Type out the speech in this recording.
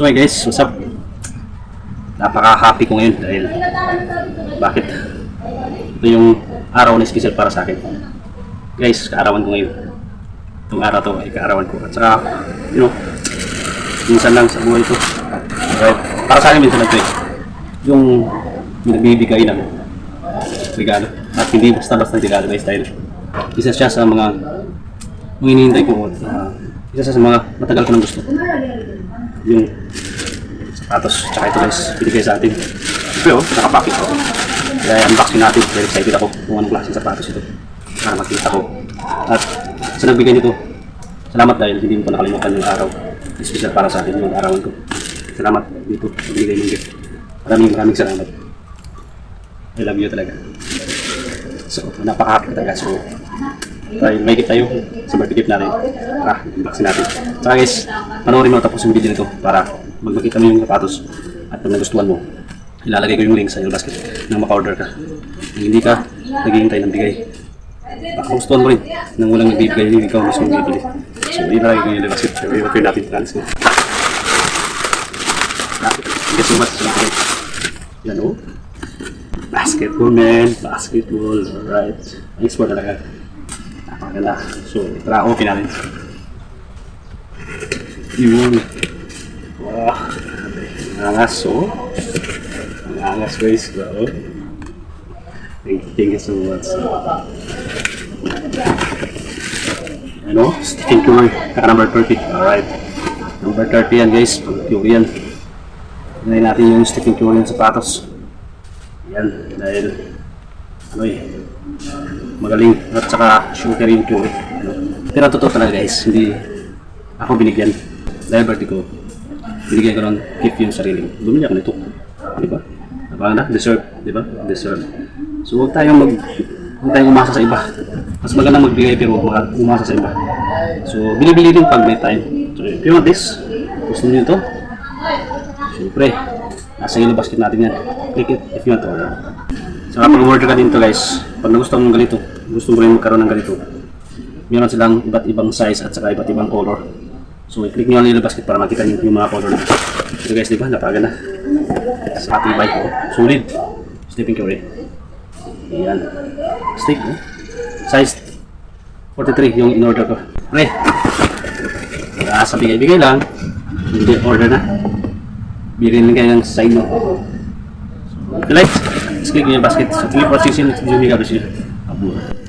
So hey guys, what's up? Napaka-happy ko ngayon dahil bakit? Ito yung araw na special para sa akin. Guys, kaarawan ko ngayon. Itong araw to ay kaarawan ko. At saka, you know, minsan lang sa buhay ito. Right? Para sa akin minsan lang ito eh. Yung nagbibigay ng regalo. At hindi basta-basta regalo guys dahil isa siya sa mga mga hinihintay ko. Uh, isa siya sa mga matagal ko nang gusto yung sapatos tsaka ito guys binigay sa atin. Pero nakapakit ko kaya unboxing natin. Very excited ako kung anong klaseng sapatos ito. Para makita ko. At sa nagbigay nito salamat dahil hindi mo pa nakalimutan yung araw. Special para sa akin yung arawan ko. Salamat dito sa binigay mong gift. Maraming maraming salamat. I love you talaga. So napaka-happy talaga. So tayo, may gift tayo sa birthday gift natin. Tara, unboxing natin. Saka guys, panoorin mo tapos yung video nito para mag makita mo yung sapatos at pag nagustuhan mo, ilalagay ko yung link sa yung basket nang maka-order ka. Kung hindi ka, naghihintay ng bigay. Baka gustuhan mo rin nang walang nagbibigay yung ikaw mismo bibili. So, ilalagay ko yung basket. So, i-repair natin. Let's go. Thank you so much. Yan o. Basketball man. Basketball. Alright. Thanks for talaga. Napakaganda. So, tara, open natin. Yun. Wow. Ang angas. Ang angas, guys. Wow. Thank, thank you so much. Ano? Sticking to kaka number 30. Alright. Number 30 yan, guys. Pag theory yan. Ganayin natin yung sticking to yung sapatos. Yan. Dahil, ano eh, magaling at saka shooter yung. Ano. Pero totoo talaga guys, hindi ako binigyan. Dahil ko, binigyan ko ng gift yung sarili. Bumili ako nito. Di ba? Napakaganda, deserve. Di ba? Deserve. So huwag tayong mag huwag tayong umasa sa iba. Mas maganda magbigay pero huwag umasa sa iba. So binibili din pag may time. So if you want this, gusto niyo ito, Siyempre, nasa ilo basket natin yan. Click it if you want to order. Saka pag order ka dito guys, pag nagustuhan mo ng ganito, gusto mo rin magkaroon ng ganito, meron silang iba't ibang size at saka iba't ibang color. So i-click nyo ang ilo basket para makita nyo yung mga color na. So guys, di ba? Napakaganda. Sa ating bike ko. Solid. Sleeping Curry. Ayan. Stick, oh. Size 43 yung in-order ko. Pre, wala sa bigay-bigay lang. Hindi order na. Bigyan lang kayo ng sign mo. So, like, just click nyo yung basket. So, 3 for 6 yung Jimmy Gabriel. Abura.